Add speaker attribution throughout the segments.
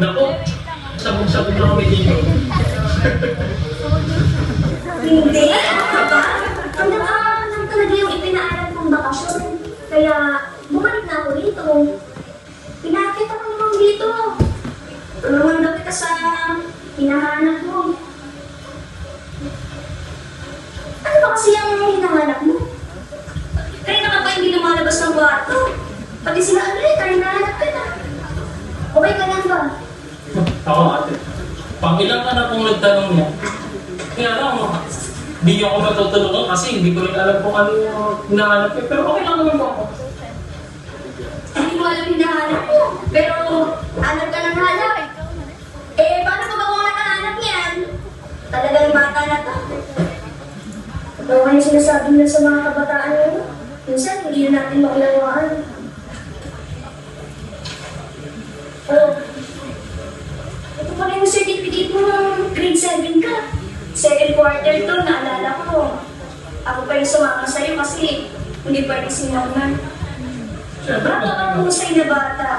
Speaker 1: Naku, sabog-sabog na kami dito.
Speaker 2: Hindi, ano ka ba? Ang nag-aaral lang talaga yung ipinaaral kong bakasyon. Kaya bumalik na ako rito. Pinakit ako naman dito. Tulungan daw kita sa hinahanap mo. Ano ba kasi ang hinahanap mo? Kaya na ba hindi lumalabas ng kwarto? Pati sila Andre, kaya hinahanap kita. Okay ka lang ba?
Speaker 1: Ako ate, pang ilang ka na kung nagtanong niya. Kaya lang, di ako matutulungan kasi hindi ko rin alam kung ano yung hinahanap niya. Pero okay lang naman po ako.
Speaker 2: Hindi mo alam hinahanap mo. Pero hanap ka ng hanap. Eh, paano pa ba kung nakahanap yan? Talagang bata na to. Ito nga yung sinasabi nila sa mga kabataan ngayon. Minsan, hindi na natin makulawaan. Yung certificate mo ng grade 7 ka. Second quarter to, naalala ko. Ako pa yung sumama sa'yo kasi hindi pa rin sinaunan. Baka ka husay na bata.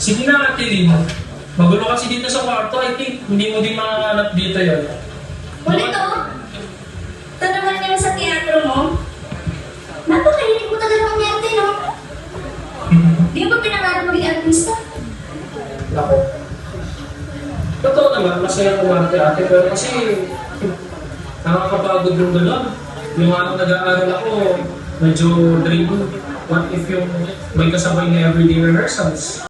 Speaker 1: Sige na ate Lynn. Magulo kasi dito sa kwarto. I think hindi mo din makahanap dito yun.
Speaker 2: Ulit
Speaker 1: Ako. Totoo naman, masaya ko ate ate. Pero kasi nakakapagod yung gano'n. Yung anong nag-aaral ako, medyo draining. What if yung may kasabay na everyday rehearsals?